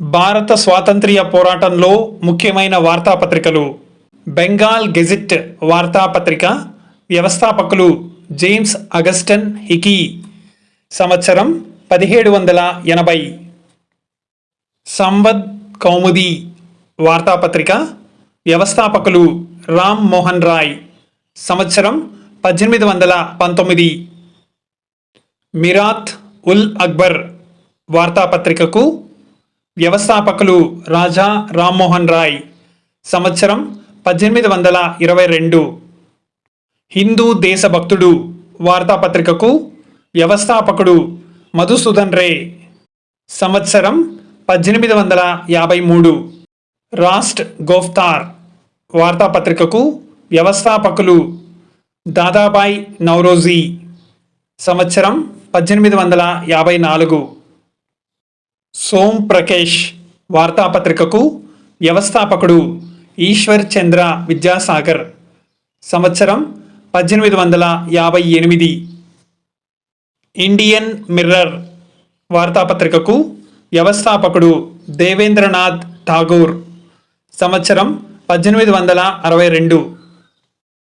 భారత స్వాతంత్ర్య పోరాటంలో ముఖ్యమైన వార్తాపత్రికలు బెంగాల్ గెజిట్ వార్తాపత్రిక వ్యవస్థాపకులు జేమ్స్ అగస్టన్ హికీ. సంవత్సరం పదిహేడు వందల ఎనభై. సంవద్ కౌముది వార్తాపత్రిక వ్యవస్థాపకులు రామ్ మోహన్ రాయ్. సంవత్సరం పద్దెనిమిది వందల పంతొమ్మిది. మిరాత్ ఉల్ అక్బర్ వార్తాపత్రికకు వ్యవస్థాపకులు రాజా రామ్మోహన్ రాయ్. సంవత్సరం పద్దెనిమిది వందల ఇరవై రెండు. హిందూ దేశభక్తుడు వార్తాపత్రికకు వ్యవస్థాపకుడు మధుసూదన్ రే. సంవత్సరం పద్దెనిమిది వందల యాభై మూడు. రాస్ట్ గోఫ్తార్ వార్తాపత్రికకు వ్యవస్థాపకులు దాదాబాయ్ నౌరోజీ. సంవత్సరం పద్దెనిమిది వందల యాభై నాలుగు. సోమ్ ప్రకేష్ వార్తాపత్రికకు వ్యవస్థాపకుడు ఈశ్వర్ చంద్ర విద్యాసాగర్. సంవత్సరం పద్దెనిమిది వందల యాభై ఎనిమిది. ఇండియన్ మిర్రర్ వార్తాపత్రికకు వ్యవస్థాపకుడు దేవేంద్రనాథ్ ఠాగూర్. సంవత్సరం పద్దెనిమిది వందల అరవై రెండు.